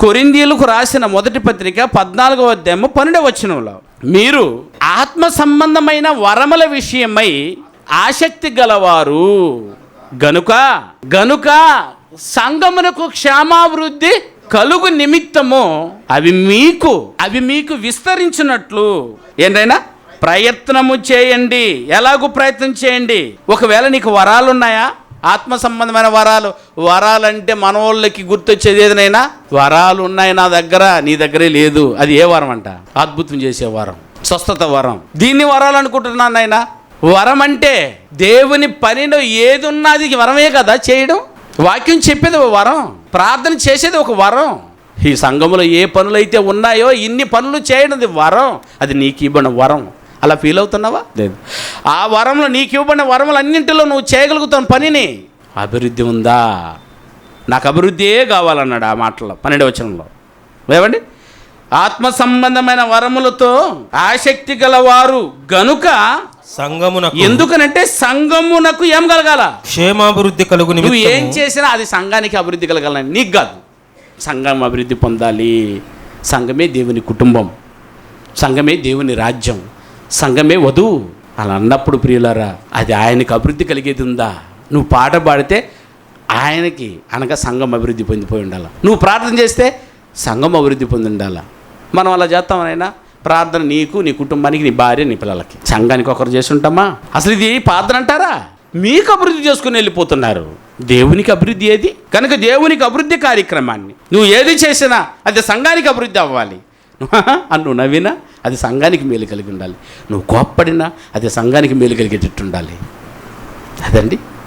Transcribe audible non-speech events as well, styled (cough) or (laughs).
కొరిందీలకు రాసిన మొదటి పత్రిక పద్నాలుగవ అధ్యాయము పన్నెండవ వచనంలో మీరు ఆత్మ సంబంధమైన వరముల విషయమై ఆసక్తి గలవారు. గనుక గనుక సంగమునకు క్షేమాభివృద్ధి కలుగు నిమిత్తము అవి మీకు అవి మీకు విస్తరించినట్లు. ఏంటైనా? ప్రయత్నము చేయండి. ఎలాగూ ప్రయత్నం చేయండి? ఒకవేళ నీకు వరాలు ఉన్నాయా ఆత్మ సంబంధమైన వరాలు. వరాలంటే మనోళ్ళకి గుర్తొచ్చేది ఏదైనా? వరాలు ఉన్నాయి నా దగ్గర నీ దగ్గరే లేదు. అది ఏ వరం అంట? అద్భుతం చేసే వరం. స్వస్థత వరం. దీన్ని వరాలు అనుకుంటున్నాను వరం అంటే దేవుని పనిలో ఏది ఉన్నది వరమే కదా చేయడం? వాక్యం చెప్పేది ఒక వరం. ప్రార్థన చేసేది ఒక వరం. ఈ సంఘంలో ఏ పనులైతే ఉన్నాయో ఇన్ని పనులు చేయడం వరం. అది నీకు ఇవ్వడం వరం. అలా ఫీల్ అవుతున్నావా? లేదు. ఆ వరంలో నీకు ఇవ్వబడిన వరములన్నింటిలో నువ్వు చేయగలుగుతావు పనిని. అభివృద్ధి ఉందా? నాకు అభివృద్ధియే కావాలన్నాడు ఆ మాటలో పన్నెండు వచనంలో. ఏమండి? ఆత్మ సంబంధమైన వరములతో ఆసక్తి గలవారు గనుక సంఘమునకు ఎందుకనంటే సంఘమునకు ఏం కలగాల? క్షేమాభివృద్ధి కలుగు నువ్వు ఏం చేసినా అది సంఘానికి అభివృద్ధి కలగాలని నీకు కాదు. సంఘం అభివృద్ధి పొందాలి. సంఘమే దేవుని కుటుంబం. సంఘమే దేవుని రాజ్యం. సంఘమే వధువు అలా అన్నప్పుడు ప్రియులారా అది ఆయనకి అభివృద్ధి కలిగేది ఉందా? నువ్వు పాట పాడితే ఆయనకి అనగా సంఘం అభివృద్ధి పొందిపోయి ఉండాలి? నువ్వు ప్రార్థన చేస్తే సంఘం అభివృద్ధి పొంది ఉండాలా? మనం అలా చేస్తామనైనా ప్రార్థన నీకు నీ కుటుంబానికి నీ భార్య నీ పిల్లలకి. సంఘానికి ఒకరు చేసి అసలు ఇది ప్రార్థన అంటారా? మీకు అభివృద్ధి చేసుకుని వెళ్ళిపోతున్నారు. దేవునికి అభివృద్ధి ఏది? కనుక దేవునికి అభివృద్ధి కార్యక్రమాన్ని నువ్వు ఏది చేసినా అది సంఘానికి అభివృద్ధి అవ్వాలి. (laughs) అని నువ్వు నవ్వినా? అది సంఘానికి మేలు కలిగి ఉండాలి. నువ్వు కోప్పడినా అది సంఘానికి మేలు కలిగేటట్టు ఉండాలి. అదండి?